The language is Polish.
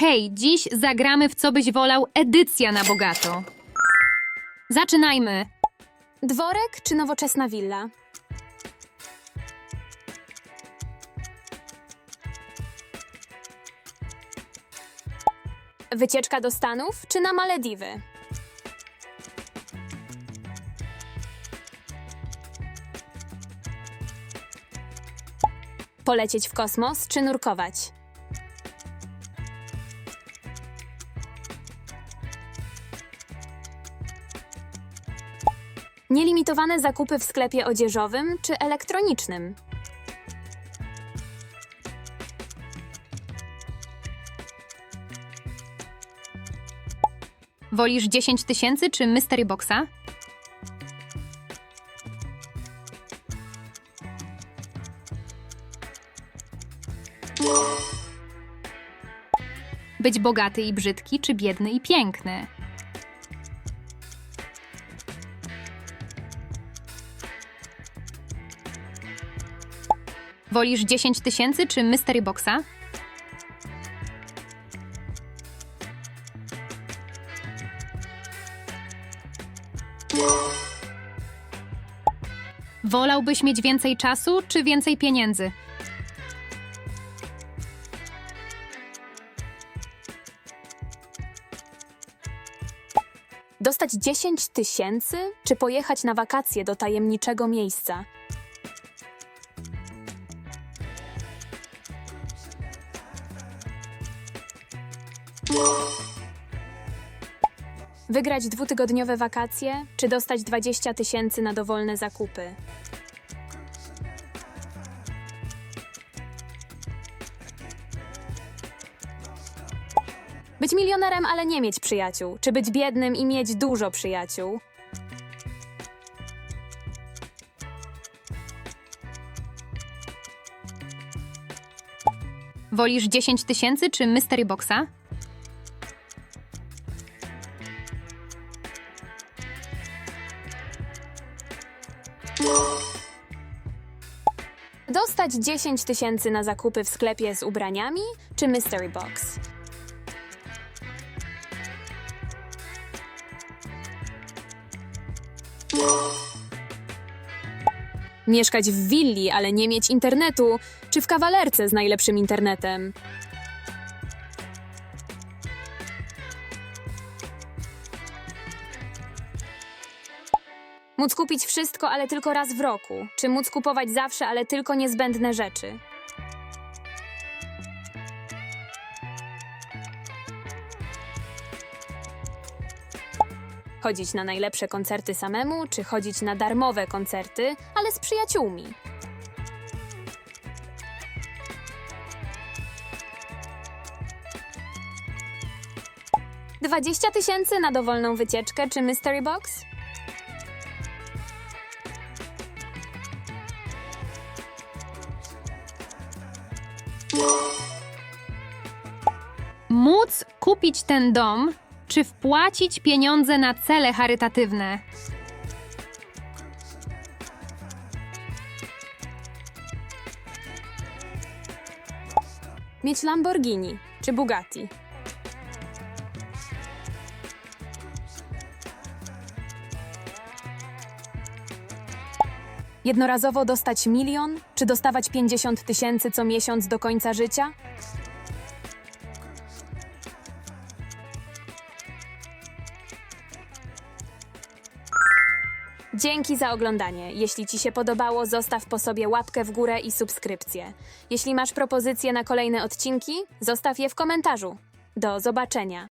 Hej, dziś zagramy w co byś wolał edycja na bogato. Zaczynajmy. Dworek czy nowoczesna willa? Wycieczka do Stanów czy na Malediwy? Polecieć w kosmos czy nurkować? Nielimitowane zakupy w sklepie odzieżowym czy elektronicznym? Wolisz 10 tysięcy czy Mystery Boxa? Być bogaty i brzydki, czy biedny i piękny? Wolisz 10 tysięcy czy Mystery Boxa? Wolałbyś mieć więcej czasu czy więcej pieniędzy? Dostać 10 tysięcy czy pojechać na wakacje do tajemniczego miejsca? Wygrać dwutygodniowe wakacje czy dostać 20 tysięcy na dowolne zakupy? Być milionerem, ale nie mieć przyjaciół, czy być biednym i mieć dużo przyjaciół? Wolisz 10 tysięcy czy Mystery Boxa? Dostać 10 tysięcy na zakupy w sklepie z ubraniami, czy mystery box? Mieszkać w willi, ale nie mieć internetu, czy w kawalerce z najlepszym internetem? Móc kupić wszystko, ale tylko raz w roku, czy móc kupować zawsze, ale tylko niezbędne rzeczy? Chodzić na najlepsze koncerty samemu, czy chodzić na darmowe koncerty, ale z przyjaciółmi? Dwadzieścia tysięcy na dowolną wycieczkę czy mystery box? Móc kupić ten dom, czy wpłacić pieniądze na cele charytatywne? Mieć Lamborghini czy Bugatti? Jednorazowo dostać milion, czy dostawać 50 tysięcy co miesiąc do końca życia? Dzięki za oglądanie. Jeśli Ci się podobało, zostaw po sobie łapkę w górę i subskrypcję. Jeśli masz propozycje na kolejne odcinki, zostaw je w komentarzu. Do zobaczenia.